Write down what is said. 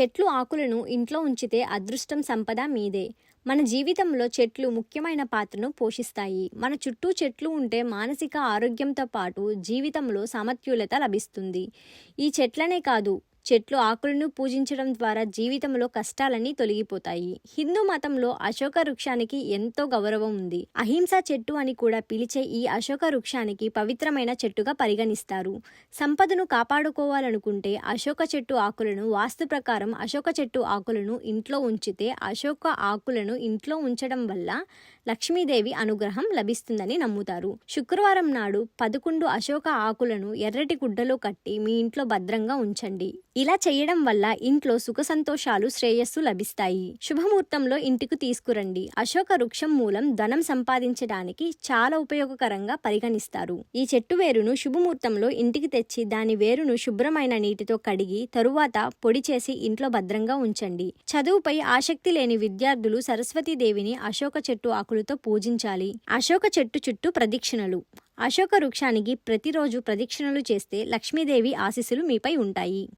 చెట్లు ఆకులను ఇంట్లో ఉంచితే అదృష్టం సంపద మీదే. మన జీవితంలో చెట్లు ముఖ్యమైన పాత్రను పోషిస్తాయి. మన చుట్టూ చెట్లు ఉంటే మానసిక ఆరోగ్యంతో పాటు జీవితంలో సమతుల్యత లభిస్తుంది. ఈ చెట్లనే కాదు చెట్లు ఆకులను పూజించడం ద్వారా జీవితంలో కష్టాలన్నీ తొలగిపోతాయి. హిందూ మతంలో అశోక వృక్షానికి ఎంతో గౌరవం ఉంది. అహింస చెట్టు అని కూడా పిలిచే ఈ అశోక వృక్షానికి పవిత్రమైన చెట్టుగా పరిగణిస్తారు. సంపదను కాపాడుకోవాలనుకుంటే అశోక చెట్టు ఆకులను వాస్తు ప్రకారం అశోక చెట్టు ఆకులను ఇంట్లో ఉంచితే అశోక ఆకులను ఇంట్లో ఉంచడం వల్ల లక్ష్మీదేవి అనుగ్రహం లభిస్తుందని నమ్ముతారు. శుక్రవారం నాడు పదకొండు అశోక ఆకులను ఎర్రటి గుడ్డలో కట్టి మీ ఇంట్లో భద్రంగా ఉంచండి. ఇలా చేయడం వల్ల ఇంట్లో సుఖ సంతోషాలు శ్రేయస్సు లభిస్తాయి. శుభముహూర్తంలో ఇంటికి తీసుకురండి. అశోక వృక్షం మూలం ధనం సంపాదించడానికి చాలా ఉపయోగకరంగా పరిగణిస్తారు. ఈ చెట్టు వేరును శుభముహూర్తంలో ఇంటికి తెచ్చి దాని వేరును శుభ్రమైన నీటితో కడిగి తరువాత పొడి చేసి ఇంట్లో భద్రంగా ఉంచండి. చదువుపై ఆసక్తి లేని విద్యార్థులు సరస్వతీదేవిని అశోక చెట్టు ఆకులతో పూజించాలి. అశోక చెట్టు చుట్టూ ప్రదక్షిణలు. అశోక వృక్షానికి ప్రతిరోజు ప్రదక్షిణలు చేస్తే లక్ష్మీదేవి ఆశీస్సులు మీపై ఉంటాయి.